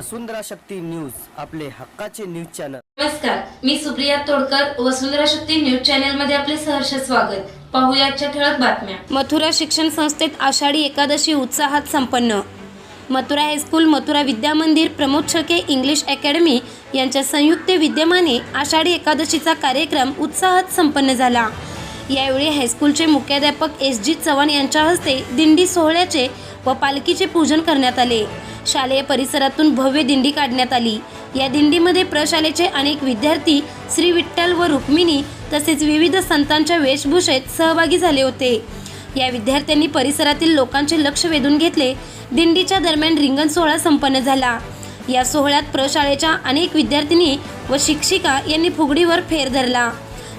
वसुंधरा Shakti news आपले हक्काचे news channel. नमस्कार मी सुप्रिया तोडकर वसुंधरा शक्ती न्यूज चॅनलमध्ये आपले सहर्ष स्वागत. पाहूया आजच्या ठळक बातम्या. मथुरा शिक्षण संस्थेत आषाढी एकादशी उत्साहात संपन्न. मथुरा हायस्कूल मथुरा विद्या मंदिर प्रमोद छके इंग्लिश अकॅडमी यांच्या संयुक्त विद्यमाने आषाढी एकादशीचा कार्यक्रम उत्साहात संपन्न झाला. यावेळी हायस्कूलचे मुख्याध्यापक एस जी चव्हाण यांच्या हस्ते दिंडी सोहळ्याचे व पालखीचे पूजन करण्यात आले. शालेय परिसरातून भव्य दिंडी काढण्यात आली. या दिंडीमध्ये प्रशालेचे अनेक विद्यार्थी श्री विठ्ठल व रुक्मिणी तसेच विविध संतांच्या वेशभूषेत सहभागी झाले होते. या विद्यार्थ्यांनी परिसरातील लोकांचे लक्ष वेधून घेतले. दिंडीच्या दरम्यान रिंगण सोहळा संपन्न झाला. या सोहळ्यात प्रशाळेच्या अनेक विद्यार्थिनी व शिक्षिका यांनी फुगडीवर फेर धरला.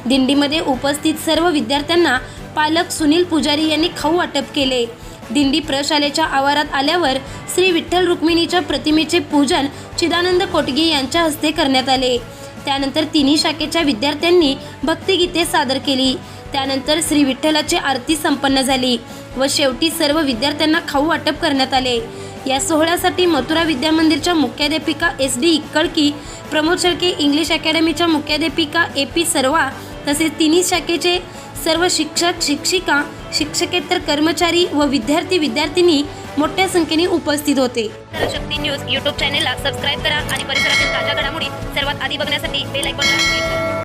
दिंडीमध्ये उपस्थित सर्व विद्यार्थ्यांना पालक सुनील पुजारी यांनी खाऊ वाटप केले. दिंडी प्रशालेच्या आवारात आल्यावर श्री विठ्ठल रुक्मिणीच्या प्रतिमेचे पूजन चिदानंद कोटगे यांच्या हस्ते करण्यात आले. त्यानंतर तिन्ही शाखेच्या विद्यार्थ्यांनी भक्तिगीते सादर केली. त्यानंतर श्री विठ्ठलाची आरती संपन्न झाली व शेवटी सर्व विद्यार्थ्यांना खाऊ वाटप करण्यात आले. या सोहळ्यासाठी मथुरा विद्या मंदिरच्या मुख्याध्यापिका S D Ikkadki Pramod Shelke English अकॅडमीच्या मुख्याध्यापिका ए पी सर्वा तसेच तिन्ही शाखेचे सर्व शिक्षक शिक्षिका शिक्षकेतर कर्मचारी व विद्यार्थी विद्यार्थिनी मोठ्या संख्येने उपस्थित होते. शक्ती न्यूज यूट्यूब चॅनेलला सबस्क्राईब करा आणि परिसरातील ताज्या घडामोडी सर्वात आधी बघण्यासाठी बेल आयकॉनला क्लिक करा.